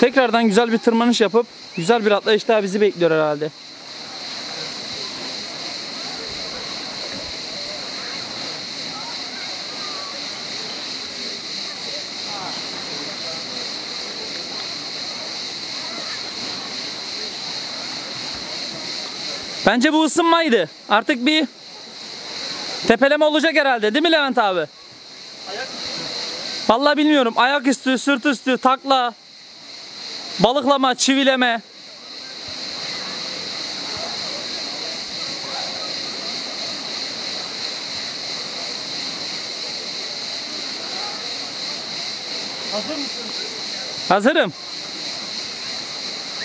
Tekrardan güzel bir tırmanış yapıp güzel bir atlayış daha bizi bekliyor herhalde. Bence bu ısınmaydı. Artık bir tepeleme olacak herhalde değil mi Levent abi? Vallahi bilmiyorum. Ayaküstü, sırt üstü, takla, balıklama, çivileme. Hazır mısın? Hazırım.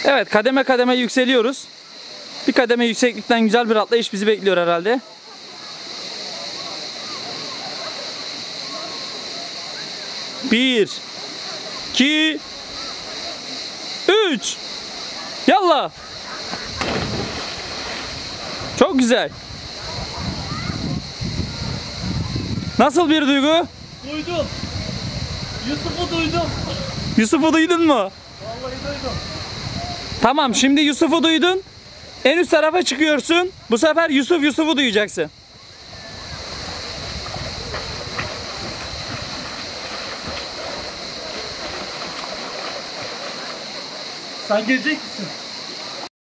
Evet kademe kademe yükseliyoruz. Bir kademe yükseklikten güzel bir atlayış bizi bekliyor herhalde. Bir, iki, üç. Yallah. Çok güzel. Nasıl bir duygu? Duydum. Yusuf'u duydum. Yusuf'u duydun mu? Vallahi duydum. Tamam şimdi Yusuf'u duydun. En üst tarafa çıkıyorsun. Bu sefer Yusuf Yusuf'u duyacaksın. Sen gelecek misin?